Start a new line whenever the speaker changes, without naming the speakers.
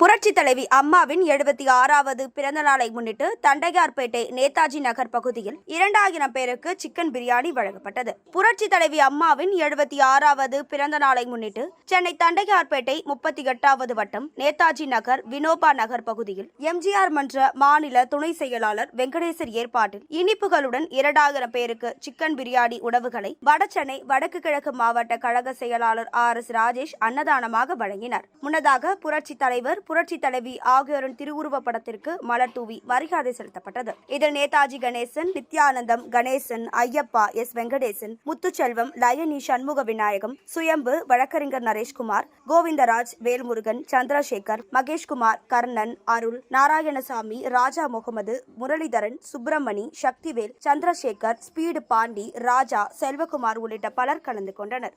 புரட்சி தலைவி அம்மாவின் எழுபத்தி ஆறாவது பிறந்த நாளை முன்னிட்டு தண்டையார்பேட்டை நேதாஜி நகர் பகுதியில் இரண்டாயிரம் பேருக்கு சிக்கன் பிரியாணி வழங்கப்பட்டது. புரட்சி தலைவி அம்மாவின் எழுபத்தி ஆறாவது பிறந்த நாளை முன்னிட்டு சென்னை தண்டையார்பேட்டை முப்பத்தி எட்டாவது வட்டம் நேதாஜி நகர் வினோபா நகர் பகுதியில் எம்ஜிஆர் மன்ற மாநில துணை செயலாளர் வெங்கடேசர் ஏற்பாட்டில் இனிப்புகளுடன் இரண்டாயிரம் பேருக்கு சிக்கன் பிரியாணி உணவுகளை வடசென்னை வடக்கு கிழக்கு மாவட்ட கழக செயலாளர் ஆர் எஸ் ராஜேஷ் அன்னதானமாக வழங்கினார். முன்னதாக புரட்சி தலைவர் புரட்சி தலைவி ஆகியோரின் திருவுருவ படத்திற்கு மலர் தூவி மரியாதை செலுத்தப்பட்டது. இதில் நேதாஜி கணேசன் நித்யானந்தம் கணேசன் ஐயப்பா எஸ். வெங்கடேசன் முத்துச்செல்வம் லயனி சண்முக விநாயகம் சுயம்பு வழக்கறிஞர் நரேஷ்குமார் கோவிந்தராஜ் வேல்முருகன் சந்திரசேகர் மகேஷ்குமார் கர்ணன் அருள் நாராயணசாமி ராஜா முகமது முரளிதரன் சுப்பிரமணி சக்திவேல் சந்திரசேகர் ஸ்பீடு பாண்டி ராஜா செல்வகுமார் உள்ளிட்ட பலர் கலந்து கொண்டனர்.